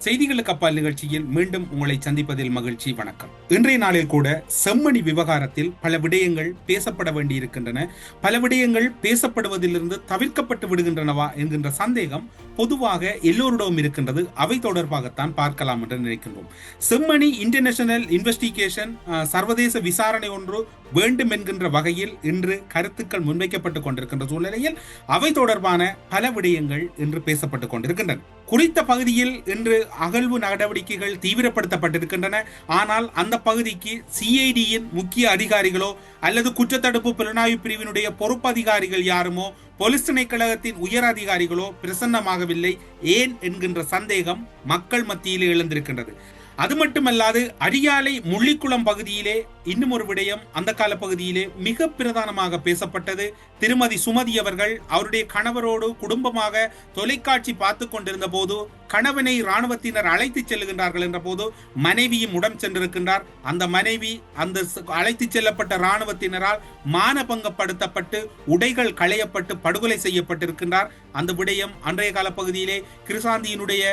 செய்திகளுக்கு அப்பால் நிகழ்ச்சியில் மீண்டும் உங்களை சந்திப்பதில் மகிழ்ச்சி வணக்கம். இன்றைய நாளில் கூட செம்மணி விவகாரத்தில் பல விடயங்கள் பேசப்பட வேண்டியிருக்கின்றன. பல விடயங்கள் பேசப்படுவதிலிருந்து தவிர்க்கப்பட்டு விடுகின்றனவா என்கின்ற சந்தேகம் பொதுவாக எல்லோரிடமும் இருக்கின்றது. அவை தொடர்பாகத்தான் பார்க்கலாம் என்று நினைக்கின்றோம். செம்மணி இன்டர்நேஷனல் இன்வெஸ்டிகேஷன் அஹ், சர்வதேச விசாரணை ஒன்று வேண்டும் என்கின்ற வகையில் இன்று கருத்துக்கள் முன்வைக்கப்பட்டுக் கொண்டிருக்கின்ற சூழ்நிலையில் அவை தொடர்பான பல விடயங்கள் இன்று பேசப்பட்டுக் கொண்டிருக்கின்றன. குறித்த பகுதியில் இன்று அகழ்வு நடவடிக்கைகள் தீவிரப்படுத்தப்பட்டிருக்கின்றன. ஆனால் அந்த பகுதிக்கு சிஐடியின் முக்கிய அதிகாரிகளோ அல்லது குற்றத்தடுப்பு புலனாய்வு பிரிவினுடைய பொறுப்பு அதிகாரிகள் யாருமோ போலீஸ் திணைக்களகத்தின் உயர் அதிகாரிகளோ பிரசன்னமாகவில்லை. ஏன் என்கின்ற சந்தேகம் மக்கள் மத்தியில் எழுந்திருக்கின்றது. அது மட்டுமல்லாது அரியாலை முள்ளிக்குளம் பகுதியிலே இன்னும் ஒரு விடயம் அந்த கால பகுதியிலே மிக பிரதானமாக பேசப்பட்டது. திருமதி சுமதி அவர்கள் அவருடைய கணவரோடு குடும்பமாக தொலைக்காட்சி பார்த்து கொண்டிருந்த போது கணவனை இராணுவத்தினர் அழைத்துச் செல்லுகின்றார்கள் என்ற போது மனைவியும் உடம் சென்றிருக்கின்றார். அந்த மனைவி அந்த அழைத்து அழைத்துச் செல்லப்பட்ட இராணுவத்தினரால் மானபங்கப்படுத்தப்பட்டு உடைகள் களையப்பட்டு படுகொலை செய்யப்பட்டிருக்கின்றார். அந்த விடயம் அன்றைய கால பகுதியிலே கிருசாந்தியினுடைய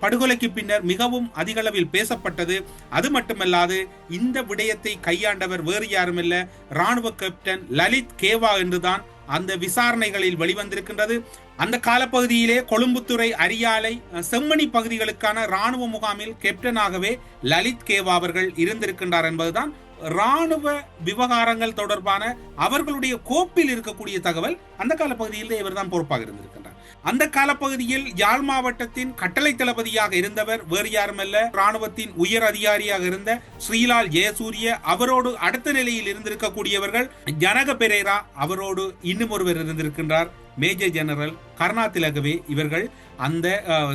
படுகொலைக்கு பின்னர் மிகவும் அதிகளவில் பேசப்பட்டது. அது மட்டுமல்லாது இந்த விடயத்தை கையாண்டவர் வேறு யாருமில்ல. ராணுவ கேப்டன் லலித் கேவா என்றுதான் அந்த விசாரணைகளில் வெளிவந்திருக்கின்றது. அந்த காலப்பகுதியிலே கொழும்புத்துறை அரியாலை செம்மணி பகுதிகளுக்கான ராணுவ முகாமில் கேப்டனாகவே லலித் கேவா அவர்கள் இருந்திருக்கின்றார் என்பதுதான் ராணுவ விவகாரங்கள் தொடர்பான அவர்களுடைய கோப்பில் இருக்கக்கூடிய தகவல். அந்த காலப்பகுதியில் இவர்தான் பொறுப்பாக இருந்திருக்கின்றார். அந்த காலப்பகுதியில் யாழ் மாவட்டத்தின் கட்டளை தளபதியாக இருந்தவர் வேறு யாருமல்ல ராணுவத்தின் உயர் அதிகாரியாக இருந்த ஸ்ரீலால் ஜெயசூரிய. அவரோடு அடுத்த நிலையில் இருந்திருக்கக்கூடியவர்கள் ஜனக பெரேரா. அவரோடு இன்னும் ஒருவர் இருந்திருக்கின்றார். மேஜர் ஜெனரல் கருணா திலகவே இவர்கள் அந்த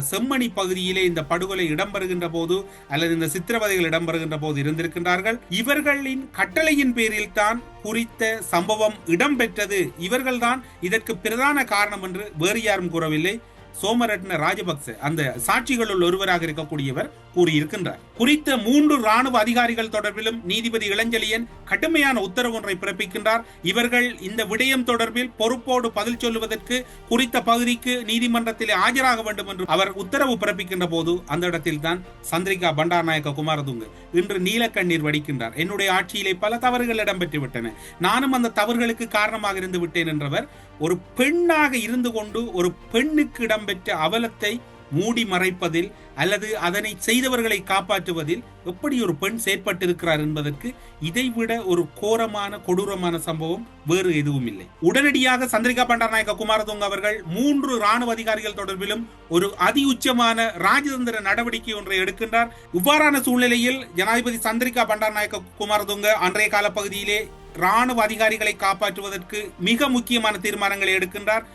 செம்மணி பகுதியிலே இந்த படுகொலை இடம்பெறுகின்ற போது அல்லது இந்த சித்திரவதைகள் இடம்பெறுகின்ற போது இருந்திருக்கின்றார்கள். இவர்களின் கட்டளையின் பேரில் தான் குறித்த சம்பவம் இடம்பெற்றது. இவர்கள்தான் இதற்கு பிரதான காரணம் என்று வேறு யாரும் கூறவில்லை. சோமரட்ன ராஜபக்ச அந்த சாட்சிகளுள் ஒருவராக இருக்கக்கூடியவர் கூறியிருக்கின்றார். குறித்த மூன்று ராணுவ அதிகாரிகள் தொடர்பிலும் நீதிபதி இளஞ்செழியன் கடுமையான உத்தரவு ஒன்றை பிறப்பிக்கின்றார். இவர்கள் இந்த விடயம் தொடர்பில் பொறுப்போடு பதில் சொல்லுவதற்கு குறித்த பகுதிக்கு நீதிமன்றத்திலே ஆஜராக வேண்டும் என்று அவர் உத்தரவு பிறப்பிக்கின்ற போது அந்த இடத்தில் தான் சந்திரிகா பண்டாரநாயக்க குமாரதுங்க இன்று நீலக்கண்ணீர் வடிக்கின்றார். என்னுடைய ஆட்சியிலே பல தவறுகள் இடம்பெற்றுவிட்டன. நானும் அந்த தவறுகளுக்கு காரணமாக இருந்து விட்டேன் என்றவர் ஒரு பெண்ணாக இருந்து கொண்டு ஒரு பெண்ணுக்கு இடம்பெற்ற அவலத்தை மூடி மறைப்பதில் அல்லது அதனை செய்தவர்களை காப்பாற்றுவதில் எப்படி ஒரு பெண் செயற்பட்டிருக்கிறார் என்பதற்கு இதைவிட ஒரு கோரமான கொடூரமான சம்பவம் வேறு எதுவும் இல்லை. உடனடியாக சந்திரிகா பண்டாரநாயக்க குமாரதுங்க அவர்கள் மூன்று ராணுவ அதிகாரிகள் தொடர்பிலும் ஒரு அதி உச்சமான ராஜதந்திர நடவடிக்கை ஒன்றை எடுக்கின்றார். இவ்வாறான சூழ்நிலையில் ஜனாதிபதி சந்திரிகா பண்டாரநாயக்க குமாரதுங்க அன்றைய கால பகுதியிலே ராணுவ அதிகாரிகளை காப்பாற்றுவதற்கு மிக முக்கியமான தீர்மானங்களை எடுக்கின்றார்.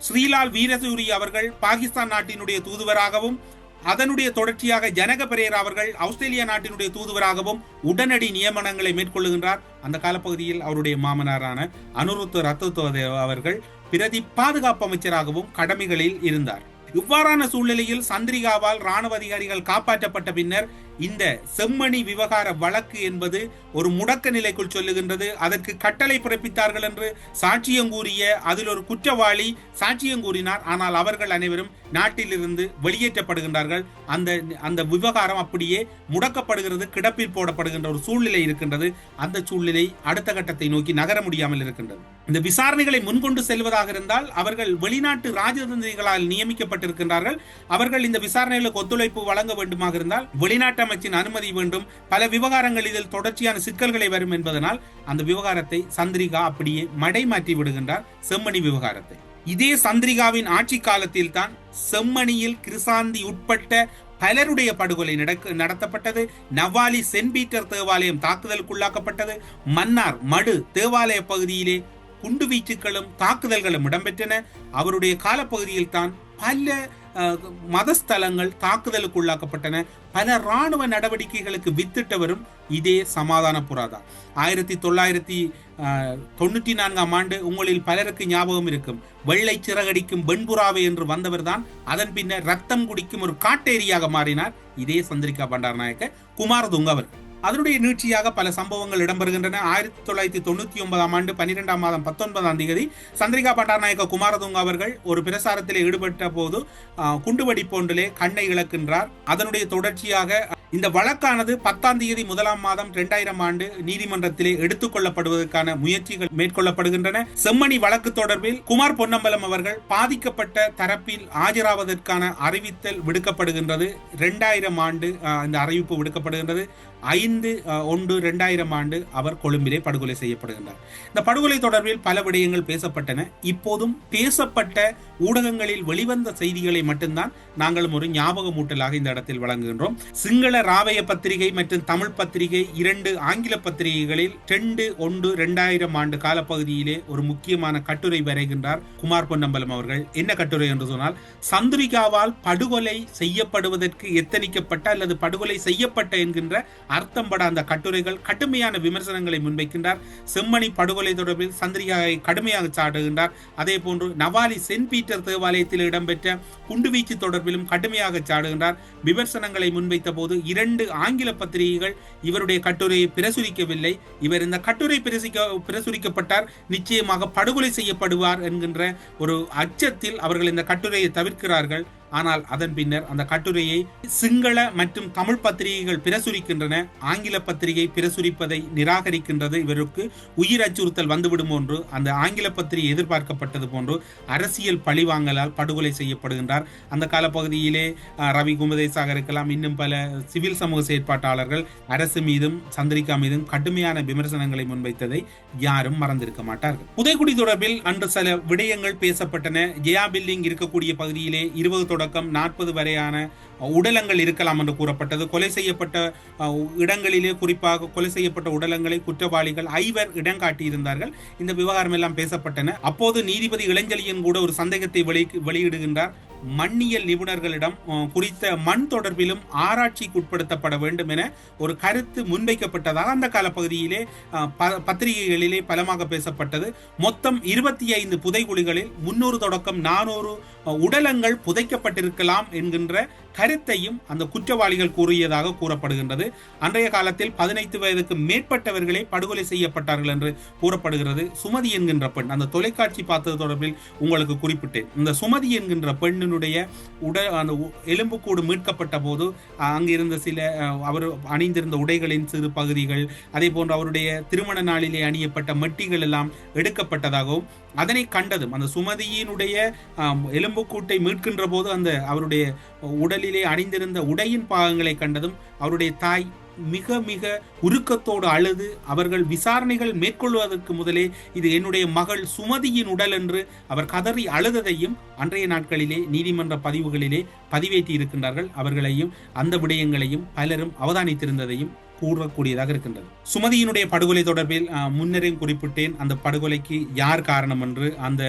ஸ்ரீலால் வீரசூரி அவர்கள் பாகிஸ்தான் நாட்டினுடைய தூதுவராகவும் அதனுடைய தொடர்ச்சியாக ஜனக பெரேரா அவர்கள் ஆஸ்திரேலியா நாட்டினுடைய தூதுவராகவும் உடனடி நியமனங்களை மேற்கொள்ளுகின்றார். அந்த காலப்பகுதியில் அவருடைய மாமனாரான அனுருத்த ரத்தோதேவ் அவர்கள் பிரதி பாதுகாப்பு அமைச்சராகவும் கடமைகளில் இருந்தார். இவ்வாறான சூழ்நிலையில் சந்திரிகாவால் ராணுவ அதிகாரிகள் காப்பாற்றப்பட்ட பின்னர் இந்த செம்மணி விவகார வழக்கு என்பது ஒரு முடக்க நிலைக்குள் சொல்லுகின்றது. அதற்கு கட்டளை பிறப்பித்தார்கள் என்று சாட்சியம் கூறிய அதில் ஒரு குற்றவாளி சாட்சியம் கூறினார். ஆனால் அவர்கள் அனைவரும் நாட்டிலிருந்து வெளியேற்றப்படுகின்றார்கள். அந்த அந்த விவகாரம் அப்படியே முடக்கப்படுகிறது. கிடப்பில் போடப்படுகின்ற ஒரு சூழ்நிலை இருக்கின்றது. அந்த சூழ்நிலை அடுத்த கட்டத்தை நோக்கி நகர முடியாமல் இருக்கின்றது. இந்த விசாரணைகளை முன்கொண்டு செல்வதாக இருந்தால் அவர்கள் வெளிநாட்டு ராஜதந்திரிகளால் நியமிக்கப்பட்டிருக்கின்றார்கள். அவர்கள் இந்த விசாரணைகளுக்கு ஒத்துழைப்பு வழங்க வேண்டுமாக இருந்தால் வெளிநாட்டு அமைச்சின் அனுமதி வேண்டும். பல விவகாரங்கள் இதில் தொடர்ச்சியான சிக்கல்களை வரும் என்பதனால் அந்த விவகாரத்தை சந்திரிகா அப்படியே மடை மாற்றி விடுகின்றார் செம்மணி விவகாரத்தை. இதே சந்திரிகாவின் ஆட்சி காலத்தில் தான் செம்மணியில் கிருசாந்தி உட்பட்ட பலருடைய படுகொலை நடக்க நடத்தப்பட்டது. நவாலி சென்ட் பீட்டர் தேவாலயம் தாக்குதலுக்குள்ளாக்கப்பட்டது. மன்னார் மடு தேவாலய பகுதியிலே குண்டுவீச்சுக்களும் தாக்குதல்களும் இடம்பெற்றன. அவருடைய காலப்பகுதியில் தான் பல மதஸ்தலங்கள் தாக்குதலுக்கு உள்ளாக்கப்பட்டன பல ராணுவ நடவடிக்கைகளுக்கு வித்திட்டவரும் இதே சமாதான புராதா ஆயிரத்தி தொள்ளாயிரத்தி தொண்ணூற்றி நான்காம் ஆண்டு உங்களில் பலருக்கு ஞாபகம் இருக்கும். வெள்ளை சிறகடிக்கும் வெண்புறாவை என்று வந்தவர்தான் அதன் பின்னர் ரத்தம் குடிக்கும் ஒரு காட்டேரியாக மாறினார். இதே சந்திரிகா பண்டாரநாயக்க குமாரதுங்க அவர் அதனுடைய நீட்சியாக பல சம்பவங்கள் இடம்பெறுகின்றன. ஆயிரத்தி தொள்ளாயிரத்தி தொண்ணூத்தி ஒன்பதாம் ஆண்டு பன்னிரெண்டாம் மாதம் பத்தொன்பதாம் தேதி சந்திரிகா பட்டாநாயக்க குமாரதுங்க அவர்கள் ஒரு பிரசாரத்தில் ஈடுபட்ட போது ஆஹ், போன்றிலே கண்ணை இழக்கின்றார். அதனுடைய தொடர்ச்சியாக இந்த வழக்கானது பத்தாம் தேதி முதலாம் மாதம் இரண்டாயிரம் ஆண்டு நீதிமன்றத்திலே எடுத்துக் கொள்ளப்படுவதற்கான முயற்சிகள் மேற்கொள்ளப்படுகின்றன. செம்மணி வழக்கு தொடர்பில் குமார் பொன்னம்பலம் அவர்கள் பாதிக்கப்பட்ட தரப்பில் ஆஜராவதற்கான அறிவித்தல் விடுக்கப்படுகின்றது. இரண்டாயிரம் ஆண்டு இந்த அறிவிப்பு விடுக்கப்படுகின்றது. ஐந்து ஐந்து ஒன்று இரண்டாயிரம் ஆண்டு அவர் கொழும்பிலே படுகொலை செய்யப்படுகின்றார். இந்த படுகொலை தொடர்பில் பல விடயங்கள் பேசப்பட்டன. இப்போதும் பேசப்பட்ட ஊடகங்களில் வெளிவந்த செய்திகளை மட்டும்தான் நாங்களும் ஒரு ஞாபகமூட்டலாக இந்த இடத்தில் வழங்குகின்றோம். சிங்கள ராவய பத்திரிகை மற்றும் தமிழ் பத்திரிகை இரண்டு ஆங்கில பத்திரிகைகளில் ரெண்டு ஒன்று இரண்டாயிரம் ஆண்டு காலப்பகுதியிலே ஒரு முக்கியமான கட்டுரை வரைகின்றார் குமார் பொன்னம்பலம் அவர்கள். என்ன கட்டுரை என்று சொன்னால் சந்திரிகாவால் படுகொலை செய்யப்படுவதற்கு எத்தனிக்கப்பட்ட அல்லது படுகொலை செய்யப்பட்ட என்கின்ற அர்த்த அர்த்தம் பட அந்த கட்டுரைகள் கடுமையான விமர்சனங்களை முன்வைக்கின்றார். செம்மணி படுகொலை தொடர்பில் சந்திரிகாவை கடுமையாக சாடுகின்றார் அதே போன்று நவாலி சென்ட் பீட்டர் தேவாலயத்தில் இடம்பெற்ற குண்டுவீச்சு தொடர்பிலும் கடுமையாக சாடுகின்றார். விமர்சனங்களை முன்வைத்த போது இரண்டு ஆங்கில பத்திரிகைகள் இவருடைய கட்டுரையை பிரசுரிக்கவில்லை. இவர் இந்த கட்டுரை பிரசிக்க பிரசுரிக்கப்பட்டார். நிச்சயமாக படுகொலை செய்யப்படுவார் என்கின்ற ஒரு அச்சத்தில் அவர்கள் இந்த கட்டுரையை தவிர்க்கிறார்கள். ஆனால் அதன் பின்னர் அந்த கட்டுரையை சிங்கள மற்றும் தமிழ் பத்திரிகைகள் பிரசுரிக்கின்றன. ஆங்கில பத்திரிகை பிரசுரிப்பதை நிராகரிக்கின்றது இவருக்கு உயிர் அச்சுறுத்தல் வந்துவிடும் போன்று அந்த ஆங்கில பத்திரிகை எதிர்பார்க்கப்பட்டது போன்று அரசியல் பழிவாங்கலால் படுகொலை செய்யப்படுகின்றார். அந்த காலப்பகுதியிலே ரவி குமதேசாக இருக்கலாம் இன்னும் பல சிவில் சமூக செயற்பாட்டாளர்கள் அரசு மீதும் சந்திரிகா மீதும் கடுமையான விமர்சனங்களை முன்வைத்ததை யாரும் மறந்திருக்க மாட்டார்கள். புதைக்குடி தொடர்பில் அன்று சில விடயங்கள் பேசப்பட்டன. ஜெயா பில்லிங் இருக்கக்கூடிய பகுதியிலே இருபது தொடக்கம் நாற்பது வரையான உடலங்கள் இருக்கலாம் என்று கூறப்பட்டது. கொலை செய்யப்பட்ட இடங்களிலே குறிப்பாக கொலை செய்யப்பட்ட உடலங்களை குற்றவாளிகள் ஐவர் இடம் காட்டியிருந்தார்கள். இந்த விவகாரம் எல்லாம் பேசப்பட்டன. அப்போது நீதிபதி இளஞ்சலியன் கூட ஒரு சந்தேகத்தை வெளி வெளியிடுகின்றார். மண்ணியல் நிபுணர்களிடம் குறித்த மண் தொடர்பிலும் ஆராய்ச்சிக்கு உட்படுத்தப்பட வேண்டும் என ஒரு கருத்து முன்வைக்கப்பட்டதாக அந்த காலப்பகுதியிலே பகுதியிலே ப- பத்திரிகைகளிலே பலமாக பேசப்பட்டது. மொத்தம் இருபத்தி ஐந்து புதைகுழிகளில் முன்னூறு தொடக்கம் நானூறு உடலங்கள் புதைக்கப்பட்டிருக்கலாம் என்கின்ற கருத்தையும் அந்த குற்றவாளிகள் கூறியதாக கூறப்படுகின்றது. அன்றைய காலத்தில் பதினைந்து வயதுக்கு மேற்பட்டவர்களே படுகொலை செய்யப்பட்டார்கள் என்று கூறப்படுகிறது. சுமதி என்கின்ற பெண் அந்த தொலைக்காட்சி பார்த்தது தொடர்பில் உங்களுக்கு குறிப்பிட்டேன். இந்த சுமதி என்கின்ற பெண்ணினுடைய உடல் அந்த எலும்புக்கூடு மீட்கப்பட்ட போது அங்கிருந்த சில அவர் அணிந்திருந்த உடைகளின் சிறு பகுதிகள் அதே போன்று அவருடைய திருமண நாளிலே அணியப்பட்ட மெட்டிகள் எல்லாம் எடுக்கப்பட்டதாகவும் அதனை கண்டதும் அந்த சுமதியினுடைய எலும்புக்கூட்டை மீட்கின்ற போது அந்த அவருடைய உடலில் அணிந்திருந்த உடையின் பாகங்களை கண்டதும் அவருடைய தாய் மிக மிக உருக்கத்தோடு அழுது அவர்கள் விசாரணைகள் மேற்கொள்வதற்கு முதலே இது என்னுடைய மகள் சுமதியின் உடல் என்று அவர் கதறி அழுததையும் அன்றைய நாட்களிலே நீதிமன்ற பதிவுகளிலே பதிவேற்றி இருக்கின்றார்கள் அவர்களையும் அந்த விடயங்களையும் பலரும் அவதானித்திருந்ததையும் கூறக்கூடியதாக இருக்கின்றது. சுமதியினுடைய படுகொலை தொடர்பில் முன்னரையும் குறிப்பிட்டேன். அந்த படுகொலைக்கு யார் காரணம் என்று அந்த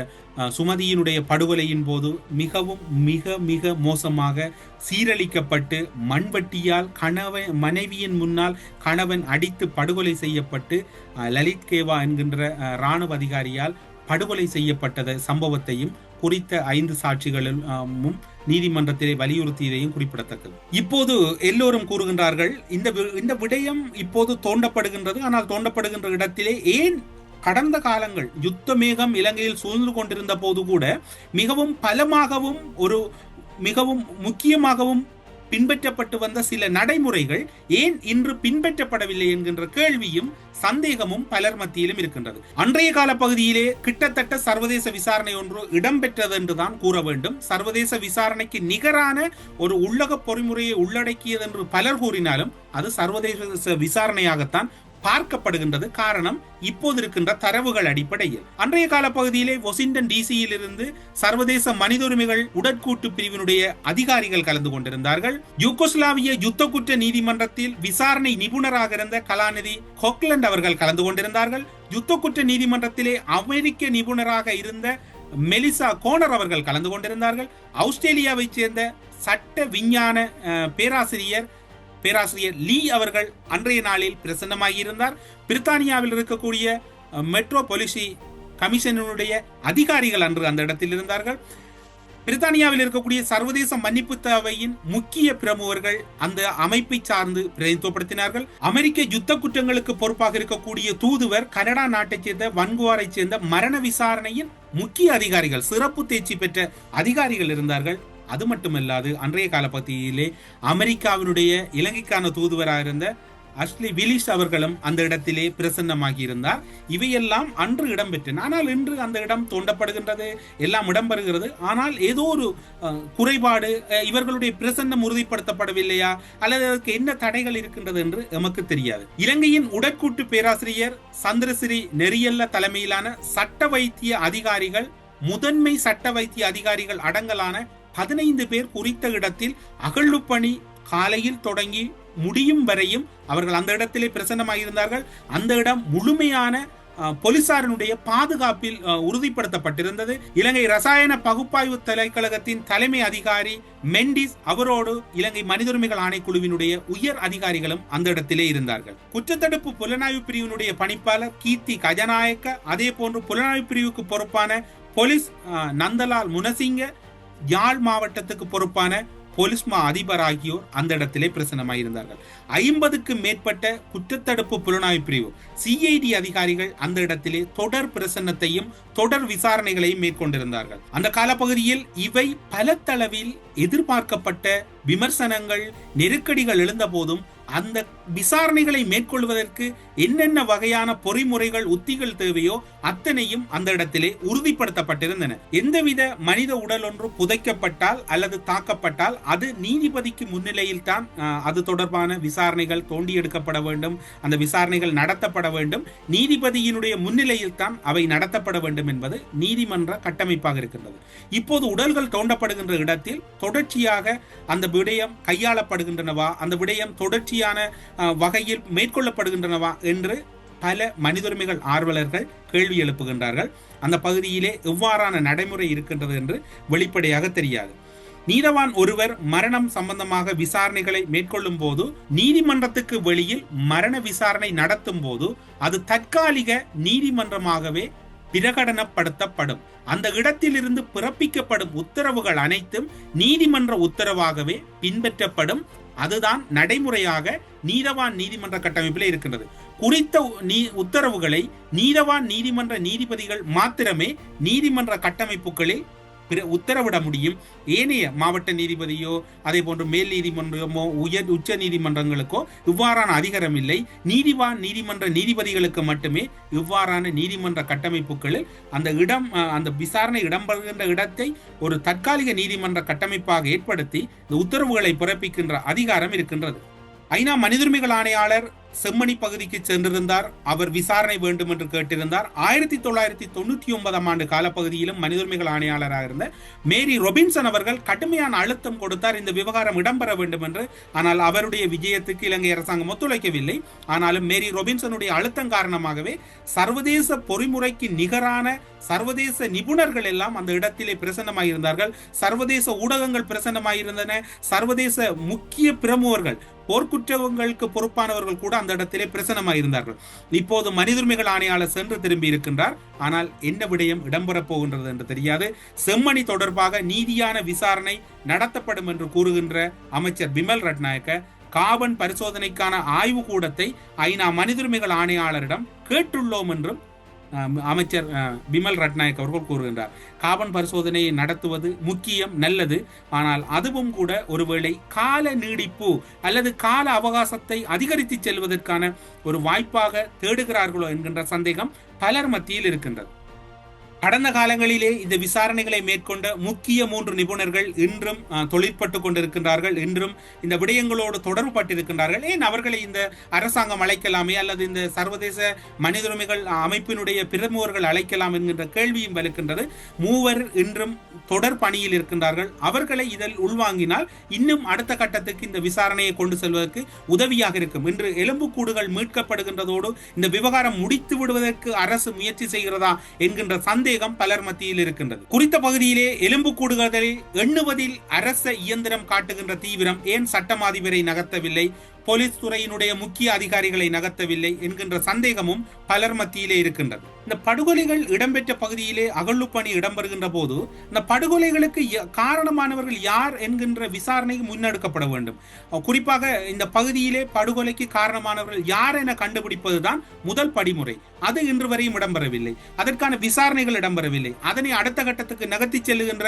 சுமதியினுடைய படுகொலையின் போது மிகவும் மிக மிக மோசமாக சீரழிக்கப்பட்டு மண்வெட்டியால் கணவன் மனைவியின் முன்னால் கணவன் அடித்து படுகொலை செய்யப்பட்டு லலித் கேவா என்கின்ற இராணுவ ராணுவ அதிகாரியால் படுகொலை செய்யப்பட்டத சம்பவத்தையும் குறித்த ஐந்து சாட்சிகளும் நீதிமன்றத்திலே வலியுறுத்தியதையும் குறிப்பிடத்தக்கது. இப்போது எல்லோரும் கூறுகின்றார்கள் இந்த வி- இந்த விடயம் இப்போது தோண்டப்படுகின்றது. ஆனால் தோண்டப்படுகின்ற இடத்திலே ஏன் கடந்த காலங்கள் யுத்த மேகம் இலங்கையில் சூழ்ந்து கொண்டிருந்த போது கூட மிகவும் பலமாகவும் ஒரு மிகவும் முக்கியமாகவும் பின்பற்றப்பட்டு வந்த சில நடைமுறைகள் ஏன் இன்று பின்பற்றப்படவில்லை என்கின்ற கேள்வியும் சந்தேகமும் பலர் மத்தியிலும் இருக்கின்றது. அன்றைய கால பகுதியிலே கிட்டத்தட்ட சர்வதேச விசாரணை ஒன்று இடம்பெற்றது என்றுதான் கூற வேண்டும். சர்வதேச விசாரணைக்கு நிகரான ஒரு உள்ளக பொறிமுறையை உள்ளடக்கியது என்று பலர் கூறினாலும் அது சர்வதேச விசாரணையாகத்தான் பார்க்கப்படுகின்றது காரணம் இப்போது இருக்கின்ற தரவுகள் அடிப்படையில். அன்றைய கால பகுதியிலே வாஷிங்டன் டிசியில் இருந்து சர்வதேச மனித உரிமைகள் உடற்கூட்டு பிரிவினுடைய அதிகாரிகள் கலந்து கொண்டிருந்தார்கள். யூகோஸ்லாவிய யுத்த குற்ற நீதிமன்றத்தில் விசாரணை நிபுணராக இருந்த கலாநிதி கொக்லண்ட் அவர்கள் கலந்து கொண்டிருந்தார்கள். யுத்த குற்ற நீதிமன்றத்திலே அமெரிக்க நிபுணராக இருந்த மெலிசா கோனர் அவர்கள் கலந்து கொண்டிருந்தார்கள். ஆஸ்திரேலியாவைச் சேர்ந்த சட்ட விஞ்ஞான பேராசிரியர் பேராசிரியர் லீ அவர்கள் அன்றைய நாளில் பிரசன்னமாகியிருந்தார் பிரித்தானியாவில் இருக்கக்கூடிய மெட்ரோ பொலிசி கமிஷனுடைய அதிகாரிகள் அன்று அந்த இடத்தில் இருந்தார்கள். பிரித்தானியாவில் இருக்கக்கூடிய சர்வதேச மன்னிப்பு தேவையின் முக்கிய பிரமுகர்கள் அந்த அமைப்பை சார்ந்து பிரதிநிதித்துவப்படுத்தினார்கள். அமெரிக்க யுத்த குற்றங்களுக்கு பொறுப்பாக இருக்கக்கூடிய தூதுவர் கனடா நாட்டைச் சேர்ந்த வன்குவாரைச் சேர்ந்த மரண விசாரணையின் முக்கிய அதிகாரிகள் சிறப்பு தேர்ச்சி பெற்ற அதிகாரிகள் இருந்தார்கள். அது மட்டுமல்லாது அன்றைய காலப்பகுதியிலே அமெரிக்காவினுடைய இலங்கைக்கான தூதுவராக இருந்த அஷ்லி விலிஷ் அவர்களும் அந்த இடத்திலே பிரசன்னமாகி இருந்தார் இவையெல்லாம் அன்று இடம்பெற்றன. ஆனால் இன்று அந்த இடம் தோண்டப்படுகின்றது எல்லாம் இடம்பெறுகிறது. ஆனால் ஏதோ ஒரு குறைபாடு இவர்களுடைய பிரசன்னம் உறுதிப்படுத்தப்படவில்லையா? அல்லது அதற்கு என்ன தடைகள் இருக்கின்றது என்று எமக்கு தெரியாது. இலங்கையின் உடற்கூட்டு பேராசிரியர் சந்திரசிறி நெறியல்ல தலைமையிலான சட்ட வைத்திய அதிகாரிகள் முதன்மை சட்ட வைத்திய அதிகாரிகள் அடங்கலான பதினைந்து பேர் குறித்த இடத்தில் அகழ்வுப்பணி காலையில் தொடங்கி முடியும் வரையும் அவர்கள் அந்த இடத்திலே பிரசன்னமாயிருந்தார்கள். அந்த இடம் முழுமையான அஹ், போலீசாரினுடைய பாதுகாப்பில் உறுதிப்படுத்தப்பட்டிருந்தது. இலங்கை ரசாயன பகுப்பாய்வு தலைக்கழகத்தின் தலைமை அதிகாரி மெண்டிஸ் அவரோடு இலங்கை மனித உரிமைகள் ஆணைக்குழுவினுடைய உயர் அதிகாரிகளும் அந்த இடத்திலே இருந்தார்கள். குற்றத்தடுப்பு புலனாய்வு பிரிவினுடைய பணிப்பாளர் கீர்த்தி கஜநாயக்க அதே போன்று புலனாய்வு பிரிவுக்கு பொறுப்பான போலீஸ் நந்தலால் முனசிங்க யாழ் மாவட்டத்துக்கு பொறுப்பான போலீஸ்மா அதிபர் ஆகியோர் அந்த இடத்திலே பிரசன்னமாயிருந்தார்கள். ஐம்பதுக்கு மேற்பட்ட குற்றத்தடுப்பு புலனாய்வு பிரிவு சிஐடி அதிகாரிகள் அந்த இடத்திலே தொடர் பிரசன்னத்தையும் தொடர் விசாரணைகளையும் மேற்கொண்டிருந்தார்கள். அந்த காலப்பகுதியில் இவை பல தளவில் எதிர்பார்க்கப்பட்ட விமர்சனங்கள் நெருக்கடிகள் எழுந்த போதும் அந்த விசாரணைகளை மேற்கொள்வதற்கு என்னென்ன வகையான பொறிமுறைகள் உத்திகள் தேவையோ அத்தனையும் அந்த இடத்திலே உறுதிப்படுத்தப்பட்டிருந்தன. எந்தவித மனித உடல் ஒன்று புதைக்கப்பட்டால் அல்லது தாக்கப்பட்டால் அது நீதிபதிக்கு முன்னிலையில் தான் அது தொடர்பான விசாரணைகள் தோண்டி எடுக்கப்பட வேண்டும் அந்த விசாரணைகள் நடத்தப்பட வேண்டும். நீதிபதியினுடைய முன்னிலையில் தான் அவை நடத்தப்பட வேண்டும் என்பது நீதிமன்ற கட்டமைப்பாக இருக்கின்றது. இப்போது உடல்கள் தோண்டப்படுகின்ற இடத்தில் தொடர்ச்சியாக அந்த விடயம் கையாளப்படுகின்றனவா? அந்த விடயம் தொடர்ச்சி அஹ், வகையில் மேற்கொள்ளப்படுகின்றனவா என்று பல மனிதுரிமைகள் ஆர்வலர்கள் கேள்வி எழுப்புகின்றார்கள். அந்த பகுதியிலே எவ்வாறான நடைமுறை இருக்கின்றது என்று வெளிப்படையாக தெரியாது. நீதவான் ஒருவர் மரணம் சம்பந்தமாக விசாரணைகளை மேற்கொள்ளும் போது நீதிமன்றத்துக்கு வெளியில் மரண விசாரணை நடத்தும் போது அது தற்காலிக நீதிமன்றமாகவே பிரகடனப்படுத்தப்படும். அந்த இடத்திலிருந்து பிறப்பிக்கப்படும் உத்தரவுகள் அனைத்தும் நீதிமன்ற உத்தரவாகவே பின்பற்றப்படும். அதுதான் நடைமுறையாக நீதவான் நீதிமன்ற கட்டமைப்பில் இருக்கின்றது. குறித்த நீ உத்தரவுகளை நீதவான் நீதிமன்ற நீதிபதிகள் மாத்திரமே நீதிமன்ற கட்டமைப்புகளில் பிற உத்தரவிட முடியும் ஏனைய மாவட்ட நீதிபதியோ அதே போன்று மேல் நீதிமன்றமோ உயர் உச்ச நீதிமன்றங்களுக்கோ இவ்வாறான அதிகாரம் இல்லை. நீதிவான் நீதிமன்ற நீதிபதிகளுக்கு மட்டுமே இவ்வாறான நீதிமன்ற கட்டமைப்புகளில் அந்த இடம் அஹ், அந்த விசாரணை இடம்பெறுகின்ற இடத்தை ஒரு தற்காலிக நீதிமன்ற கட்டமைப்பாக ஏற்படுத்தி இந்த உத்தரவுகளை பிறப்பிக்கின்ற அதிகாரம் இருக்கின்றது. ஐநா மனிதுரிமைகள் ஆணையாளர் செம்மணி பகுதிக்கு சென்றிருந்தார். அவர் விசாரணை வேண்டும் என்று கேட்டிருந்தார். ஆயிரத்தி தொள்ளாயிரத்தி தொண்ணூத்தி ஒன்பதாம் ஆண்டு காலப்பகுதியிலும் மனிதுரிமைகள் ஆணையாளராக இருந்த மேரி ரொபின்சன் அவர்கள் கடுமையான அழுத்தம் கொடுத்தார். இந்த விவகாரம் இடம்பெற வேண்டும் என்று. ஆனால் அவருடைய விஜயத்துக்கு இலங்கை அரசாங்கம் ஒத்துழைக்கவில்லை. ஆனாலும் மேரி ரொபின்சனுடைய அழுத்தம் காரணமாகவே சர்வதேச பொறிமுறைக்கு நிகரான சர்வதேச நிபுணர்கள் எல்லாம் அந்த இடத்திலே பிரசன்னமாயிருந்தார்கள். சர்வதேச ஊடகங்கள் பிரசன்னமாயிருந்தன. சர்வதேச முக்கிய பிரமுகர்கள் போர்க்குற்றங்களுக்கு பொறுப்பானவர்கள் கூட அந்த இடத்திலே பிரசன்னமாயிருந்தார்கள். இப்போது மனிதுரிமைகள் ஆணையாளர் சென்று திரும்பி இருக்கின்றார். ஆனால் என்ன விடயம் இடம்பெறப் போகின்றது என்று தெரியாது. செம்மணி தொடர்பாக நீதியான விசாரணை நடத்தப்படும் என்று கூறுகின்ற அமைச்சர் பிமல் ரட்நாயக்க காபன் பரிசோதனைக்கான ஆய்வு கூடத்தை ஐநா மனிதுரிமைகள் ஆணையாளரிடம் கேட்டுள்ளோம் என்றும் அமைச்சர் விமல் பிமல் ரட்நாயக் அவர்கள் கூறுகின்றார். காபன் பரிசோதனையை நடத்துவது முக்கியம் நல்லது. ஆனால் அதுவும் கூட ஒருவேளை கால நீடிப்பு அல்லது கால அவகாசத்தை அதிகரித்து செல்வதற்கான ஒரு வாய்ப்பாக தேடுகிறார்களோ என்கின்ற சந்தேகம் பலர் மத்தியில் இருக்கின்றது. கடந்த காலங்களிலே இந்த விசாரணைகளை மேற்கொண்ட முக்கிய மூன்று நிபுணர்கள் இன்றும் தொழிற்பட்டு கொண்டிருக்கின்றார்கள். இன்றும் இந்த விடயங்களோடு தொடர்பு பட்டிருக்கின்றார்கள் ஏன் அவர்களை இந்த அரசாங்கம் அழைக்கலாமே அல்லது இந்த சர்வதேச மனித உரிமைகள் அமைப்பினுடைய பிரமுகர்கள் அழைக்கலாம் என்கின்ற கேள்வியும் வலுக்கின்றது. மூவர் இன்றும் தொடர் பணியில் இருக்கின்றார்கள். அவர்களை இதில் உள்வாங்கினால் இன்னும் அடுத்த கட்டத்துக்கு இந்த விசாரணையை கொண்டு செல்வதற்கு உதவியாக இருக்கும். இன்று எலும்புக்கூடுகள் மீட்கப்படுகின்றதோடு இந்த விவகாரம் முடித்து விடுவதற்கு அரசு முயற்சி செய்கிறதா என்கின்ற சந்தேகம் பலர் மத்தியில் இருக்கின்றது. குறித்த பகுதியிலே எலும்பு கூடுகளை எண்ணுவதில் அரச இயந்திரம் காட்டுகின்ற தீவிரம் ஏன் சட்டமாதிபரை நகர்த்தவில்லை? போலீஸ் துறையினுடைய முக்கிய அதிகாரிகளை நகர்த்தவில்லை என்கின்ற சந்தேகமும் பலர் மத்தியிலே இருக்கின்றது. இந்த படுகொலைகள் இடம்பெற்ற பகுதியிலே அகழ்வுப்பணி இடம்பெறுகின்ற போது இந்த படுகொலைகளுக்கு காரணமானவர்கள் யார் என்கின்ற விசாரணை முன்னெடுக்கப்பட வேண்டும். குறிப்பாக இந்த பகுதியிலே படுகொலைக்கு காரணமானவர்கள் யார் என கண்டுபிடிப்பதுதான் முதல் படிமுறை. அது இன்று வரையும் இடம்பெறவில்லை. அதற்கான விசாரணைகள் இடம்பெறவில்லை. அதனை அடுத்த கட்டத்துக்கு நகர்த்தி செல்லுகின்ற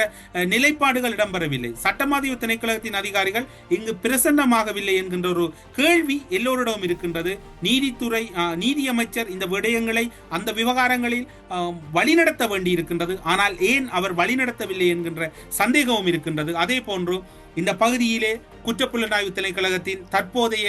நிலைப்பாடுகள் இடம்பெறவில்லை. சட்டமாதிவு திணைக்களத்தின் அதிகாரிகள் இங்கு பிரசன்னமாகவில்லை என்கின்ற ஒரு கேள்வி எல்லோரிடம் இருக்கின்றது. நீதித்துறை நீதியமைச்சர் இந்த விடயங்களை அந்த விவகாரங்களில் வழிநடத்த வேண்டி இருக்கின்றது ஆனால் ஏன் அவர் வழிநடத்தவில்லை என்கின்ற சந்தேகமும் இருக்கின்றது. அதே போன்று இந்த பகுதியிலே குற்றப்புலனாய்வு திணைக்களகத்தின் தற்போதைய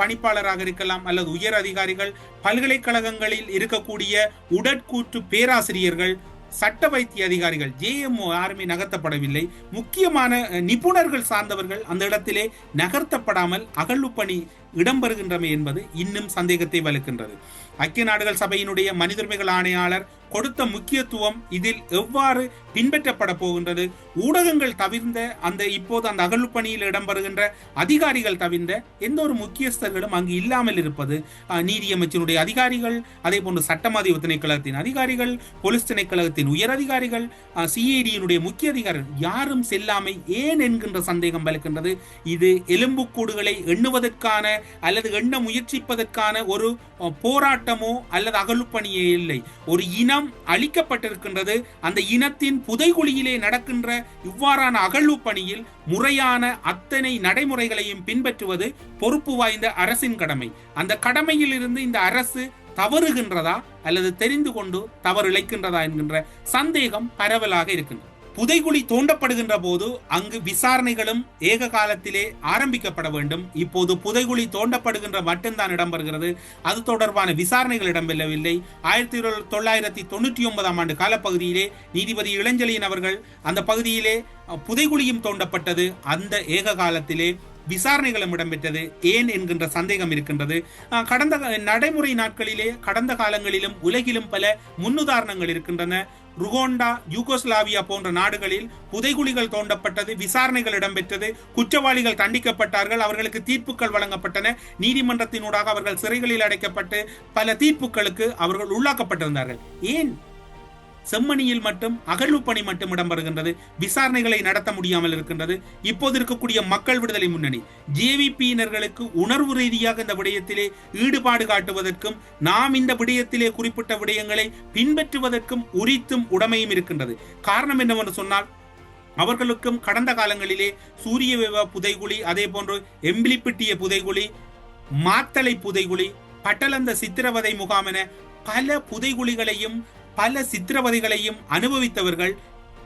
பணிப்பாளராக இருக்கலாம் அல்லது உயர் அதிகாரிகள் பல்கலைக்கழகங்களில் இருக்கக்கூடிய உடற்கூற்று பேராசிரியர்கள் சட்ட வைத்திய அதிகாரிகள் ஜேஎம்ஓ யாருமே நகர்த்தப்படவில்லை. முக்கியமான நிபுணர்கள் சார்ந்தவர்கள் அந்த இடத்திலே நகர்த்தப்படாமல் அகழ்வு பணி இடம்பெறுகின்றமை என்பது இன்னும் சந்தேகத்தை வலுக்கின்றது. ஐக்கிய நாடுகள் சபையினுடைய மனிதரிமைகள் ஆணையாளர் கொடுத்த முக்கியத்துவம் இதில் எவ்வாறு பின்பற்றப்பட போகின்றது ஊடகங்கள் தவிர்ந்த அந்த இப்போது அந்த அகழ்வுப்பணியில் இடம்பெறுகின்ற அதிகாரிகள் தவிர்ந்த எந்த ஒரு முக்கியஸ்தர்களும் அங்கு இல்லாமல் இருப்பது அஹ், நீதியமைச்சருடைய அதிகாரிகள் அதே போன்று சட்டமாதிவு திணைக்களத்தின் அதிகாரிகள் போலீஸ் திணைக்களத்தின் உயர் அதிகாரிகள் சிஐடியினுடைய முக்கிய அதிகாரிகள் யாரும் செல்லாமை ஏன் என்கின்ற சந்தேகம் வலுக்கின்றது. இது எலும்புக்கூடுகளை எண்ணுவதற்கான அல்லது எண்ண முயற்சிப்பதற்கான ஒரு போராட்டமோ அல்லது அகழ்வுப்பணியே இல்லை. ஒரு இனம் அளிக்கப்பட்டிருக்கின்றது அந்த இனத்தின் புதைகுழியிலே நடக்கின்ற இவ்வாறான அகழ்வு பணியில் முறையான அத்தனை நடைமுறைகளையும் பின்பற்றுவது பொறுப்பு வாய்ந்த அரசின் கடமை. அந்த கடமையில் இருந்து இந்த அரசு தவறுகின்றதா அல்லது தெரிந்து கொண்டு தவறு இழைக்கின்றதா என்கின்ற சந்தேகம் பரவலாக இருக்கின்றது. புதைகுழி தோண்டப்படுகின்ற போது அங்கு விசாரணைகளும் ஏக காலத்திலே ஆரம்பிக்கப்பட வேண்டும். இப்போது புதைகுழி தோண்டப்படுகின்ற மட்டும்தான் இடம்பெறுகிறது. அது தொடர்பான விசாரணைகள் இடம்பெறவில்லை ஆயிரத்தி தொள்ளாயிரத்தி தொண்ணூற்றி ஒன்பதாம் ஆண்டு காலப்பகுதியிலே நீதிபதி இளஞ்செழியன் அவர்கள் அந்த பகுதியிலே புதைகுழியும் தோண்டப்பட்டது. அந்த ஏக காலத்திலே விசாரணைகளும் இடம்பெற்றது. ஏன் என்கின்ற சந்தேகம் இருக்கின்றது. கடந்த நடைமுறை நாட்களிலே கடந்த காலங்களிலும் உலகிலும் பல முன்னுதாரணங்கள் இருக்கின்றன. ருகோண்டா யூகோஸ்லாவியா போன்ற நாடுகளில் புதைகுழிகள் தோண்டப்பட்டது விசாரணைகள் இடம்பெற்றது குற்றவாளிகள் தண்டிக்கப்பட்டார்கள் அவர்களுக்கு தீர்ப்புகள் வழங்கப்பட்டன நீதிமன்றத்தினூடாக அவர்கள் சிறைகளில் அடைக்கப்பட்டு பல தீர்ப்புகளுக்கு அவர்கள் உள்ளாக்கப்பட்டிருந்தார்கள். ஏன் செம்மணியில் மட்டும் அகழ்வு பணி மட்டும் இடம்பெறுகின்றது. விசாரணைகளை நடத்த முடியாமல் இருக்கின்றது. இப்போது இருக்கக்கூடிய மக்கள் விடுதலை முன்னணி ஜேவிபியினர்களுக்கு உணர்வு ரீதியாக இந்த விடயத்திலே ஈடுபாடு காட்டுவதற்கும் நாம் இந்த விடயத்திலே குறிப்பிட்ட விடயங்களை பின்பற்றுவதற்கும் உரித்தும் உடமையும் இருக்கின்றது. காரணம் என்னவென்று சொன்னால் அவர்களுக்கும் கடந்த காலங்களிலே சூரிய வெவ புதைகுழி அதே போன்று எம்பிலிப்பிட்டிய புதைகுழி மாத்தளை புதைகுழி பட்டலந்த சித்திரவதை முகாம் என பல புதைகுழிகளையும் பல சித்திரவதைகளையும் அனுபவித்தவர்கள்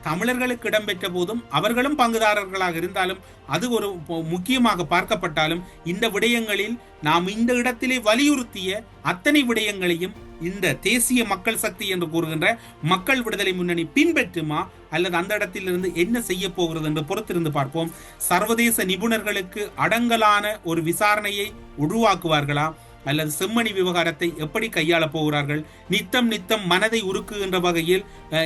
தமிழர்களுக்கு இடம்பெற்ற போதும் அவர்களும் பங்குதாரர்களாக இருந்தாலும் அது ஒரு முக்கியமாக பார்க்கப்பட்டாலும் இந்த விடயங்களில் நாம் இந்த இடத்திலே வலியுறுத்திய அத்தனை விடயங்களையும் இந்த தேசிய மக்கள் சக்தி என்று கூறுகின்ற மக்கள் விடுதலை முன்னணி பின்பற்றுமா அல்லது அந்த இடத்திலிருந்து என்ன செய்ய போகிறது என்று பொறுத்திருந்து பார்ப்போம். சர்வதேச நிபுணர்களுக்கு அடங்கலான ஒரு விசாரணையை உருவாக்குவார்களா? அல்லது செம்மணி விவகாரத்தை எப்படி கையாளப் போகிறார்கள்? நித்தம் நித்தம் மனதை உருக்குகின்ற வகையில்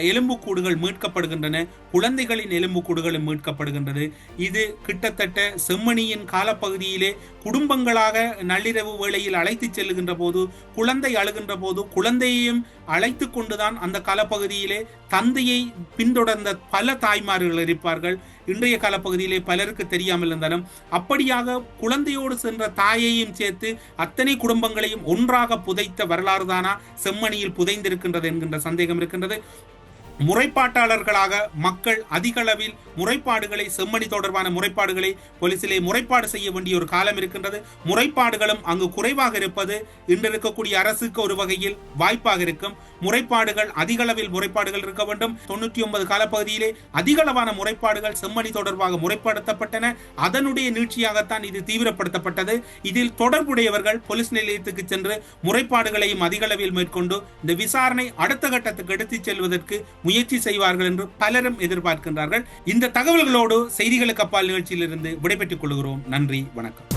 எலும்புக்கூடுகள் மீட்கப்படுகின்றன குழந்தைகளின் எலும்புக்கூடுகளும் மீட்கப்படுகின்றது. இது கிட்டத்தட்ட செம்மணியின் காலப்பகுதியிலே குடும்பங்களாக நள்ளிரவு வேளையில் அழைத்து செல்லுகின்ற போது குழந்தை அழுகின்ற போது குழந்தையையும் அழைத்து கொண்டுதான் அந்த காலப்பகுதியிலே தந்தையை பின்தொடர்ந்த பல தாய்மார்கள் இருப்பார்கள். இன்றைய காலப்பகுதியிலே பலருக்கு தெரியாமல் இருந்தாலும் அப்படியாக குழந்தையோடு சென்ற தாயையும் சேர்த்து அத்தனை குடும்பங்களையும் ஒன்றாக புதைத்த வரலாறு தானா செம்மணியில் புதைந்திருக்கின்றது என்கின்ற சந்தேகம் இருக்கின்றது. முறைப்பாட்டாளர்களாக மக்கள் அதிக அளவில் முறைப்பாடுகளை செம்மணி தொடர்பான முறைப்பாடுகளை போலீசிலே முறைப்பாடு செய்ய வேண்டிய ஒரு காலம் இருக்கின்றது. முறைப்பாடுகளும் அங்கு குறைவாக இருப்பது இன்று இருக்கக்கூடிய அரசுக்கு ஒரு வகையில் வாய்ப்பாக இருக்கும். முறைப்பாடுகள் அதிக அளவில் முறைப்பாடுகள் இருக்க வேண்டும். தொண்ணூற்றி ஒன்பது காலப்பகுதியிலே அதிக அளவான முறைப்பாடுகள் செம்மணி தொடர்பாக முறைப்படுத்தப்பட்டன. அதனுடைய நீட்சியாகத்தான் இது தீவிரப்படுத்தப்பட்டது. இதில் தொடர்புடையவர்கள் போலீஸ் நிலையத்துக்கு சென்று முறைப்பாடுகளையும் அதிக அளவில் மேற்கொண்டு இந்த விசாரணை அடுத்த கட்டத்துக்கு எடுத்துச் செல்வதற்கு முயற்சி செய்வார்கள் என்று பலரும் எதிர்பார்க்கின்றார்கள். இந்த தகவல்களோடு செய்திகளுக்கு அப்பால் நிகழ்ச்சியிலிருந்து விடைபெற்றுக் கொள்கிறோம். நன்றி வணக்கம்.